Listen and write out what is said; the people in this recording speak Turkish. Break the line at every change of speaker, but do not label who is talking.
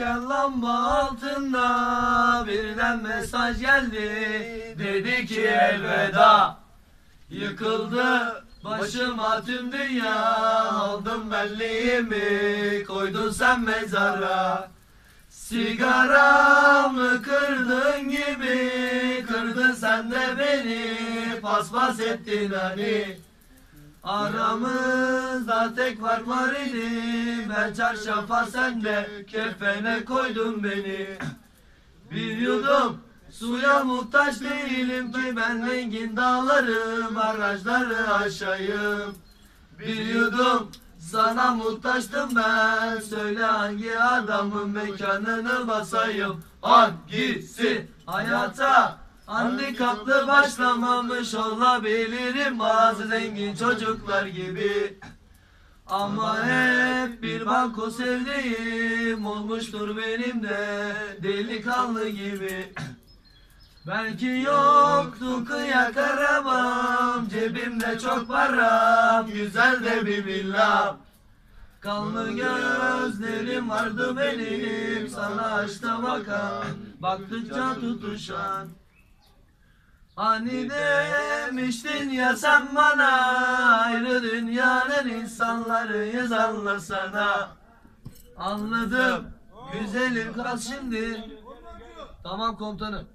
Yürürken lamba altında birden mesaj geldi. Dedi ki elveda. Yıkıldı başıma tüm dünya Aldım benliğimi koydun sen mezara. Sigaramı kırdın gibi Kırdın sen de beni Paspas ettin hani Tek fark var idi. Ben çarşafa sen de kefene koydun beni. Bir yudum suya muhtaç değilim ki Ben rengin dağları barajları aşayım. Bir yudum sana muhtaçtım ben. Söyle hangi adamın mekanını basayım. Hangisi? Hayata Handikaplı başlamamış olabilirim. Bazı zengin çocuklar gibi Ama hep bir banko sevdiğim Olmuştur benim de delikanlı gibi. Belki yoktu kıyak arabam Cebimde çok param Güzel de bir villam Kanlı gözlerim vardı benim Sana aşta bakan Baktıkça tutuşan Hani demiştin ya sen bana Ayrı dünyanın insanlarıyız anlasana Anladım. Güzelim kal şimdi. Tamam komutanım